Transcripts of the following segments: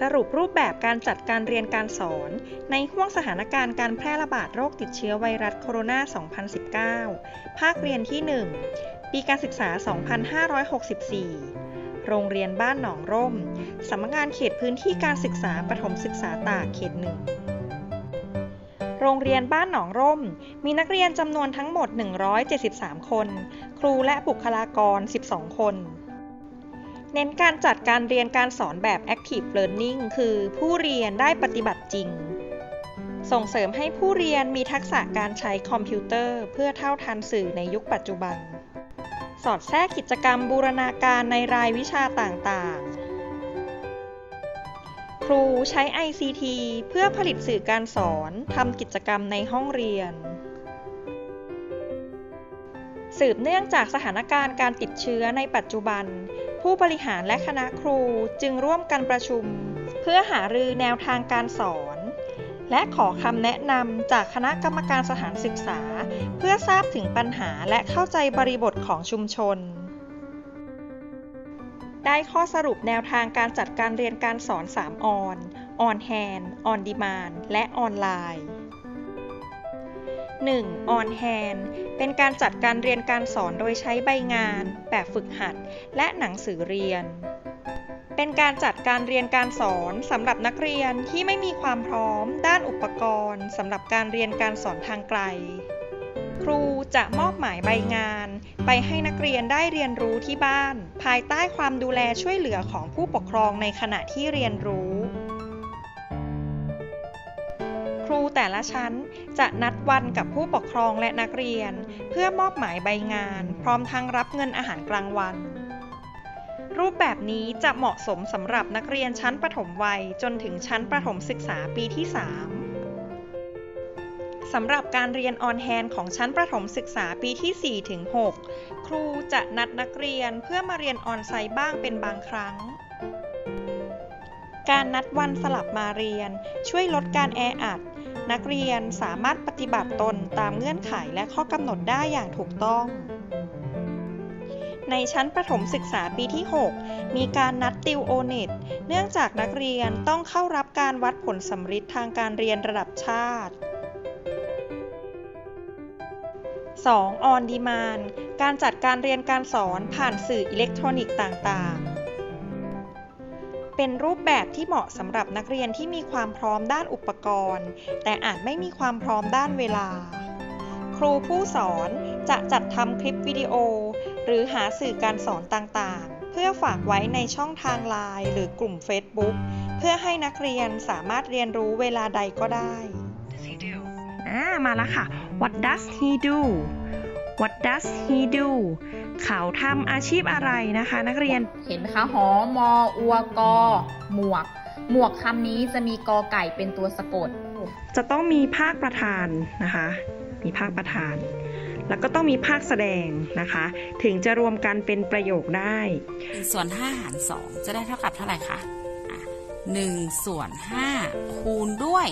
สรุปรูปแบบการจัดการเรียนการสอน ในห่วงสถานการณ์การแพร่ระบาดโรคติดเชื้อไวรัสโคโรนา 2019 ภาคเรียนที่ 1 ปีการศึกษา 2564 โรงเรียนบ้านหนองร่ม สำนักงานเขตพื้นที่การศึกษาประถมศึกษาตากเขตหนึ่งโรงเรียนบ้านหนองร่ม มีนักเรียนจำนวนทั้งหมด 173 คน ครูและบุคลากร 12 คน เน้นการจัดการเรียนการสอนแบบ Active Learning คือผู้เรียนได้ปฏิบัติจริง ส่งเสริมให้ผู้เรียนมีทักษะการใช้คอมพิวเตอร์ เพื่อเท่าทันสื่อในยุคปัจจุบัน สอดแทรกกิจกรรมบูรณาการในรายวิชาต่างๆ ครูใช้ ICT เพื่อผลิตสื่อการสอนทำกิจกรรมในห้องเรียนสืบเนื่องจากสถานการณ์การติดเชื้อในปัจจุบัน ผู้บริหารและคณะครูจึงร่วมกันประชุม เพื่อหารือแนวทางการสอน และขอคำแนะนำจากคณะกรรมการสถานศึกษา เพื่อทราบถึงปัญหาและเข้าใจบริบทของชุมชน ได้ข้อสรุปแนวทางการจัดการเรียนการสอน 3 ออนออนแฮนออนดีมานและออนไลน์ 1. On Hand เป็นการจัดการเรียนการสอนโดยใช้ใบงาน แบบฝึกหัด และหนังสือเรียน เป็นการจัดการเรียนการสอนสำหรับนักเรียนที่ไม่มีความพร้อมด้านอุปกรณ์สำหรับการเรียนการสอนทางไกล ครูจะมอบหมายใบงาน ไปให้นักเรียนได้เรียนรู้ที่บ้าน ภายใต้ความดูแลช่วยเหลือของผู้ปกครองในขณะที่เรียนรู้ ครูแต่ละชั้นจะนัดวันกับผู้ปกครองและนักเรียน เพื่อมอบหมายใบงาน พร้อมทั้งรับเงินอาหารกลางวัน รูปแบบนี้จะเหมาะสมสำหรับนักเรียนชั้นประถมวัยจนถึงชั้นประถมศึกษาปีที่ 3สำหรับการเรียนออนแฮนของชั้นประถมศึกษาปีที่ 4 ถึง 6 ครูจะนัดนักเรียนเพื่อมาเรียนออนไซต์บ้างเป็นบางครั้ง การนัดวันสลับมาเรียน ช่วยลดการแออัด นักเรียนสามารถปฏิบัติตนตามเงื่อนไขและข้อกำหนดได้อย่างถูกต้อง ในชั้นประถมศึกษาปีที่ 6 มีการนัดติวโอเน็ตเนื่องจากนักเรียนต้องเข้ารับการวัดผลสำฤทธิ์ทางการเรียนระดับชาติ 2. On Demand การจัดการเรียนการสอนผ่านสื่ออิเล็กทรอนิกส์ต่าง ๆ เป็นรูปแบบที่เหมาะสำหรับนักเรียนที่มีความพร้อมด้านอุปกรณ์ แต่อาจไม่มีความพร้อมด้านเวลา ครูผู้สอนจะจัดทำคลิปวิดีโอ หรือหาสื่อการสอนต่างๆ เพื่อฝากไว้ในช่องทางไลน์หรือกลุ่ม Facebook เพื่อให้นักเรียนสามารถเรียนรู้เวลาใดก็ได้อ่ามาแล้วค่ะ What does he do What does he do เขาทำอาชีพอะไรนะคะ นักเรียน เห็นไหมคะหอมออัวกอหมวก หมวกคำนี้จะมีกอไก่เป็นตัวสะกด จะต้องมีภาคประธานนะคะ มีภาคประธาน แล้วก็ต้องมีภาคแสดงนะคะ ถึงจะรวมกันเป็นประโยคได้1ส่วน5หาร 2 จะได้เท่ากับเท่าไหร่คะอะ1ส่วน5คูณด้วย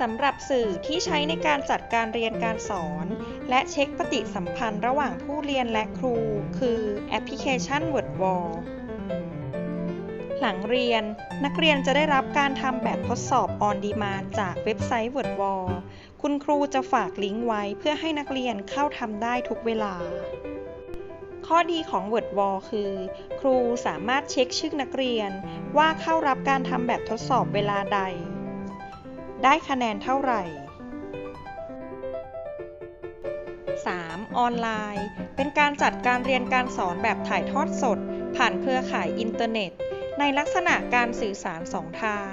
สำหรับสื่อที่ใช้ในการจัดการเรียนการสอน และเช็คปฏิสัมพันธ์ระหว่างผู้เรียนและครู คือแอปพลิเคชัน WordWall หลังเรียนนักเรียนจะได้รับการทำแบบทดสอบ on demand จากเว็บไซต์ WordWall คุณครูจะฝากลิงก์ไว้เพื่อให้นักเรียนเข้าทำได้ทุกเวลา ข้อดีของ WordWall คือ ครูสามารถเช็คชื่อนักเรียนว่าเข้ารับการทำแบบทดสอบเวลาใด ได้คะแนนเท่าไหร่ 3. ออนไลน์ เป็นการจัดการเรียนการสอนแบบถ่ายทอดสด ผ่านเครือข่ายอินเทอร์เน็ต ในลักษณะการสื่อสารสองทาง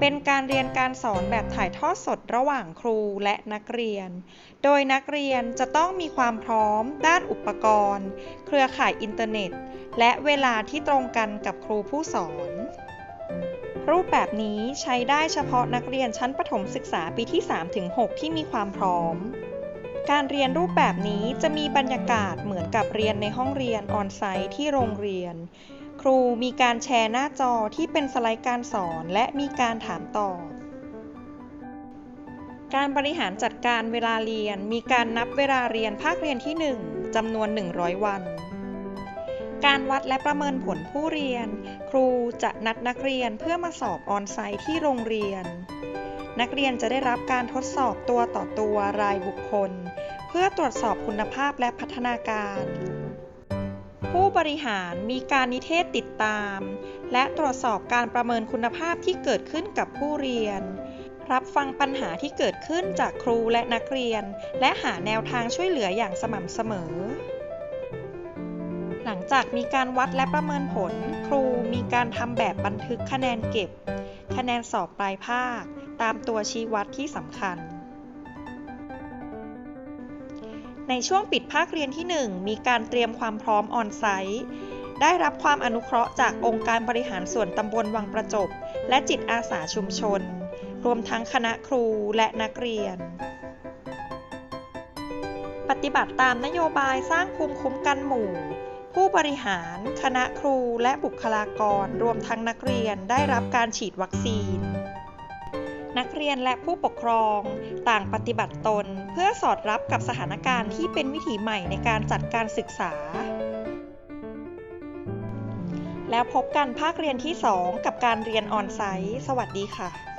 เป็นการเรียนการสอนแบบถ่ายทอดสดระหว่างครูและนักเรียน โดยนักเรียนจะต้องมีความพร้อม ด้านอุปกรณ์ เครือข่ายอินเทอร์เน็ต และเวลาที่ตรงกันกับครูผู้สอนรูปแบบนี้ใช้ได้เฉพาะนักเรียนชั้นประถมศึกษาปีที่ 3-6 ที่มีความพร้อม การเรียนรูปแบบนี้จะมีบรรยากาศเหมือนกับเรียนในห้องเรียนออนไซต์ที่โรงเรียน ครูมีการแชร์หน้าจอที่เป็นสไลด์การสอนและมีการถามตอบ การบริหารจัดการเวลาเรียน มีการนับเวลาเรียนภาคเรียนที่ 1จำนวน 100 วันการวัดและประเมินผลผู้เรียน ครูจะนัดนักเรียนเพื่อมาสอบออนไซต์ที่โรงเรียน นักเรียนจะได้รับการทดสอบตัวต่อตัวรายบุคคล พื่อตรวจสอบคุณภาพและพัฒนาการ ผู้บริหารมีการนิเทศติดตาม และตรวจสอบการประเมินคุณภาพที่เกิดขึ้นกับผู้เรียน รับฟังปัญหาที่เกิดขึ้นจากครูและนักเรียน และหาแนวทางช่วยเหลืออย่างสม่ำเสมอ หลังจากมีการวัดและประเมินผล ครูมีการทำแบบบันทึกคะแนนเก็บ คะแนนสอบปลายภาค ตามตัวชี้วัดที่สำคัญ ในช่วงปิดภาคเรียนที่ 1 มีการเตรียมความพร้อมออนไซต์ ได้รับความอนุเคราะห์จากองค์การบริหารส่วนตำบลวังประจบ และจิตอาสาชุมชน รวมทั้งคณะครูและนักเรียน ปฏิบัติตามนโยบายสร้างภูมิคุ้มกันหมู่ ผู้บริหาร คณะครูและบุคลากร รวมทั้งนักเรียนได้รับการฉีดวัคซีน นักเรียนและผู้ปกครอง ต่างปฏิบัติตน เพื่อสอดรับกับสถานการณ์ที่เป็นวิถีใหม่ในการจัดการศึกษา แล้วพบกันภาคเรียนที่ 2 กับการเรียนออนไซต์ สวัสดีค่ะ